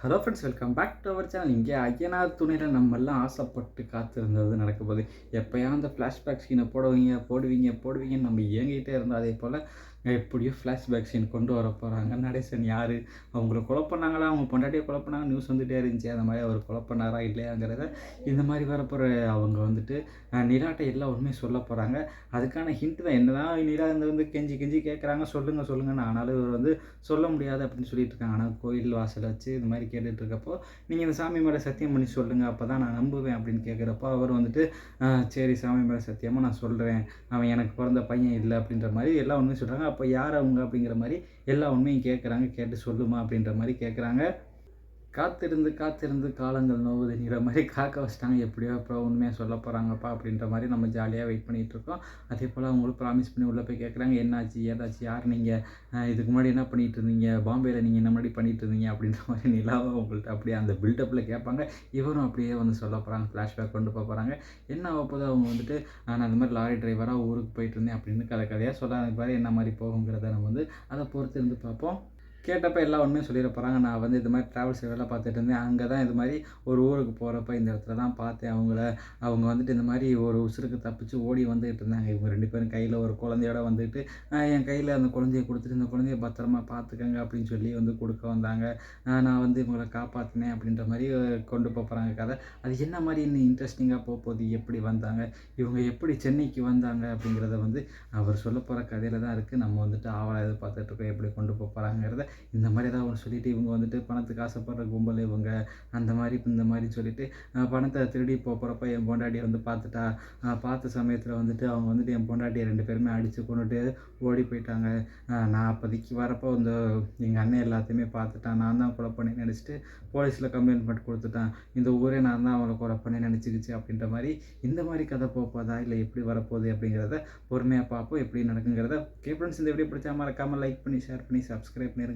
Hello friends welcome back to our channel இங்கே ஐயனார் துணையில் நம்மெல்லாம் ஆசைப்பட்டு காத்திருந்தது நடக்க போகுது எப்போயா அந்த ஃப்ளாஷ்பேக் ஸ்கீனை போடுவீங்க போடுவீங்க போடுவீங்கன்னு நம்ம இயங்கிட்டே இருந்தோம் அதே போல் எப்படியோ ஃப்ளாஷ்பேக் சீன் கொண்டு வர போகிறாங்க நடேசன் யார்? அவங்கள கொலை பண்ணாங்களா? அவங்க பொண்டாட்டியை கொலை பண்ணாங்க நியூஸ் வந்துகிட்டே இருந்துச்சு. அந்த மாதிரி அவர் கொலை பண்ணாரா இல்லையாங்கிறத இந்த மாதிரி வரப்போகிற அவங்க வந்துட்டு நிலாட்டை எல்லா உண்மையும் சொல்ல போகிறாங்க அதுக்கான ஹிண்ட் தான் என்ன தான் நிலா இந்த வந்து கெஞ்சி கெஞ்சி கேட்குறாங்க சொல்லுங்கள் சொல்லுங்கன்னு ஆனாலும் இவர் வந்து சொல்ல முடியாது அப்படின்னு சொல்லிட்டு இருக்காங்க. ஆனால் கோயில் வாசல் வச்சு இந்த மாதிரி கேட்டுட்டு இருக்கப்போ நீங்கள் இந்த சாமி மேலே சத்தியம் பண்ணி சொல்லுங்கள் அப்போ தான் நான் நம்புவேன் அப்படின்னு கேட்குறப்போ அவர் வந்துட்டு சரி சாமி மேலே சத்தியமாக நான் சொல்கிறேன் அவன் எனக்கு பிறந்த பையன் இல்லை அப்படின்ற மாதிரி எல்லா ஒன்றுமே சொல்கிறாங்க அப்போ யார் அவங்க அப்படிங்கிற மாதிரி எல்லா உண்மையும் கேட்குறாங்க கேட்டு சொல்லுமா அப்படின்ற மாதிரி கேட்குறாங்க. காத்திருந்து காத்திருந்து காலங்கள் நோவுதுங்கிற மாதிரி காக்க வச்சிட்டாங்க எப்படியோ அப்புறம் உண்மையாக சொல்ல போகிறாங்கப்பா அப்படின்ற மாதிரி நம்ம ஜாலியாக வெயிட் பண்ணிகிட்டு இருக்கோம். அதே போல் அவங்களும் ப்ராமிஸ் பண்ணி உள்ளே போய் கேட்குறாங்க என்னாச்சு ஏதாச்சு யார் நீங்கள் இதுக்கு முன்னாடி என்ன பண்ணிட்டு இருந்தீங்க? பாம்பேயில் நீங்கள் என்ன முன்னாடி பண்ணிட்டு இருந்தீங்க? அப்படின்ற மாதிரி நிலாவை உங்கள்கிட்ட அப்படியே அந்த பில்டப்பில் கேட்பாங்க. இவரும் அப்படியே வந்து சொல்ல போகிறாங்க ஃப்ளாஷ்பேக் கொண்டு போக போகிறாங்க என்ன ஆகப்போது அவங்க வந்துட்டு நான் அந்த மாதிரி லாரி டிரைவராக ஊருக்கு போயிட்டு இருந்தேன் அப்படின்னு கதை கதையாக சொல்ல மாதிரி என்ன மாதிரி போகுங்கிறத நம்ம வந்து அதை பொறுத்து இருந்து பார்ப்போம். கேட்டப்ப எல்லா ஒன்றுமே சொல்லிட போகிறாங்க நான் வந்து இது மாதிரி ட்ராவல்ஸ் வேலை பார்த்துட்டு இருந்தேன். அங்கே தான் இது மாதிரி ஒரு ஊருக்கு போகிறப்ப இந்த இடத்துல தான் பார்த்தேன் அவங்கள. அவங்க வந்துட்டு இந்த மாதிரி ஒரு உசுருக்கு தப்பிச்சு ஓடி வந்துகிட்டு இருந்தாங்க. இவங்க ரெண்டு பேரும் கையில் ஒரு குழந்தையோட வந்துட்டு என் கையில் அந்த குழந்தைய கொடுத்துட்டு இந்த குழந்தைய பத்திரமா பார்த்துக்கங்க அப்படின்னு சொல்லி வந்து கொடுக்க வந்தாங்க. நான் வந்து இவங்களை காப்பாற்றினேன் அப்படின்ற மாதிரி கொண்டு போக போகிறாங்க கதை. அது என்ன மாதிரி இன்னும் இன்ட்ரெஸ்டிங்காக போக போகுது? எப்படி வந்தாங்க? இவங்க எப்படி சென்னைக்கு வந்தாங்க? அப்படிங்கிறத வந்து அவர் சொல்ல போகிற கதையில் தான் இருக்குது நம்ம வந்துட்டு ஆவலாக எதிர்பார்த்துட்டு இருக்கோம். எப்படி கொண்டு போக போகிறாங்கிறத இந்த மாதிரி ஏதாவது ஒன்று சொல்லிவிட்டு இவங்க வந்துட்டு பணத்துக்கு ஆசைப்படுற கும்பல் இவங்க அந்த மாதிரி இந்த மாதிரி சொல்லிட்டு பணத்தை திருடி போகிறப்ப என் பொண்டாட்டியை வந்து பார்த்துட்டா பார்த்த சமயத்தில் வந்துட்டு அவங்க வந்துட்டு என் பொண்டாட்டியை ரெண்டு பேருமே அடித்து கொண்டுட்டு ஓடி போயிட்டாங்க. நான் அப்போதைக்கு வரப்போ அந்த எங்கள் அண்ணன் எல்லாத்தையுமே பார்த்துட்டான் நான் தான் கொலை பண்ணி நினச்சிட்டு போலீஸில் கம்ப்ளைண்ட் பண்ணி கொடுத்துட்டான். இந்த ஊரே நான் தான் அவளை கொலை பண்ணி நினச்சிக்கிச்சு அப்படின்ற மாதிரி இந்த மாதிரி கதை போப்போதா இல்லை எப்படி வரப்போகுது அப்படிங்கிறத பொறுமையாக பார்ப்போம். எப்படி நடக்குங்கிறத ஓகே ஃப்ரெண்ட்ஸ் இந்த வீடியோ பிடிச்சா மறக்காமல் லைக் பண்ணி ஷேர் பண்ணி சப்ஸ்கிரைப் பண்ணிடுங்க